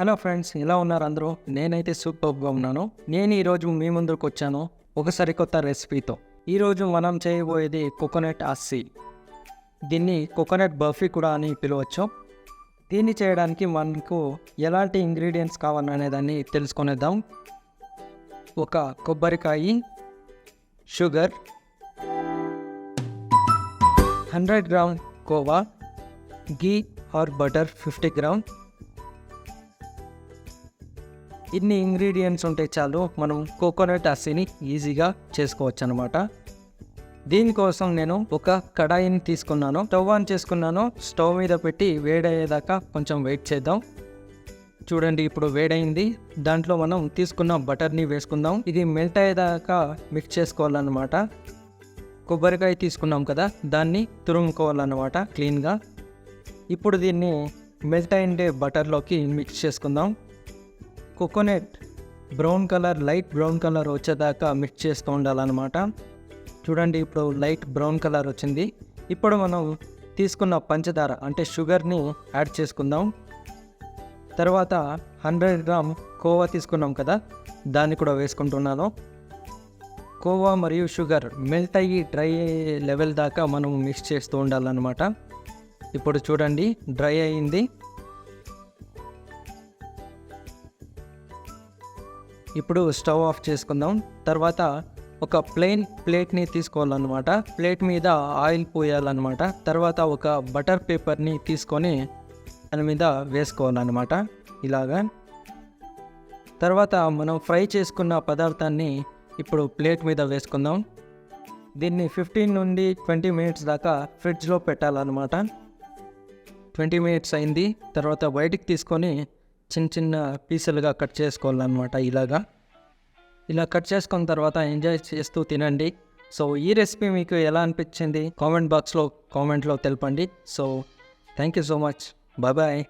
Hello friends ఎలా ఉన్నారు అందరూ? నేనైతే సూపర్గా ఉన్నాను. నేను ఈరోజు మీ ముందుకు వచ్చాను ఒక సరికొత్త రెసిపీతో. ఈరోజు మనం చేయబోయేది కోకోనట్ అస్సీ. దీన్ని కోకోనట్ బర్ఫీ కూడా అని పిలవచ్చు. దీన్ని చేయడానికి మనకు ఎలాంటి ఇంగ్రీడియంట్స్ కావాలనే దాన్ని తెలుసుకునేద్దాం. ఒక కొబ్బరికాయ sugar hundred gram khova ghee or butter fifty gram ఇన్ని ఇంగ్రీడియంట్స్ ఉంటే చాలు మనం కోకోనట్ అస్సీని ఈజీగా చేసుకోవచ్చు అనమాట దీనికోసం నేను ఒక కడాయిని తీసుకున్నాను. స్టవ్ ఆన్ చేసుకున్నాను. స్టవ్ మీద పెట్టి వేడయ్యేదాకా కొంచెం వెయిట్ చేద్దాం. చూడండి ఇప్పుడు వేడైంది. దాంట్లో మనం తీసుకున్న బటర్ని వేసుకుందాం. ఇది మెల్ట్ అయ్యేదాకా మిక్స్ చేసుకోవాలన్నమాట. కొబ్బరికాయ తీసుకున్నాం కదా దాన్ని తురుముకోవాలన్నమాట క్లీన్గా. ఇప్పుడు దీన్ని మెల్ట్ అయిండే బటర్లోకి మిక్స్ చేసుకుందాం. Coconut brown colour light brown colour వచ్చేదాకా మిక్స్ చేస్తూ ఉండాలన్నమాట. చూడండి ఇప్పుడు లైట్ బ్రౌన్ కలర్ వచ్చింది. ఇప్పుడు మనం తీసుకున్న పంచదార అంటే షుగర్ని యాడ్ చేసుకుందాం. తర్వాత హండ్రెడ్ గ్రామ్ కోవా తీసుకున్నాం కదా దాన్ని కూడా వేసుకుంటున్నాను. కోవా మరియు షుగర్ మెల్ట్ అయ్యి డ్రై అయ్యే లెవెల్ దాకా మనం మిక్స్ చేస్తూ ఉండాలన్నమాట. ఇప్పుడు చూడండి డ్రై అయింది. ఇప్పుడు స్టవ్ ఆఫ్ చేసుకుందాం. తర్వాత ఒక ప్లెయిన్ ప్లేట్ని తీసుకోవాలన్నమాట. ప్లేట్ మీద ఆయిల్ పోయాలన్నమాట. తర్వాత ఒక బటర్ పేపర్ని తీసుకొని దాని మీద వేసుకోవాలన్నమాట. ఇలాగా. తర్వాత మనం ఫ్రై చేసుకున్న పదార్థాన్ని ఇప్పుడు ప్లేట్ మీద వేసుకుందాం. దీన్ని ఫిఫ్టీన్ నుండి ట్వంటీ మినిట్స్ దాకా ఫ్రిడ్జ్లో పెట్టాలన్నమాట. ట్వంటీ మినిట్స్ అయింది. తర్వాత బయటికి తీసుకొని చిన్న చిన్న పీసులుగా కట్ చేసుకోవాలన్నమాట ఇలాగా. ఇలా కట్ చేసుకున్న తర్వాత ఎంజాయ్ చేస్తూ తినండి. సో ఈ రెసిపీ మీకు ఎలా అనిపించింది? కామెంట్ బాక్స్లో కామెంట్లో తెలపండి. So thank you so much. Bye bye.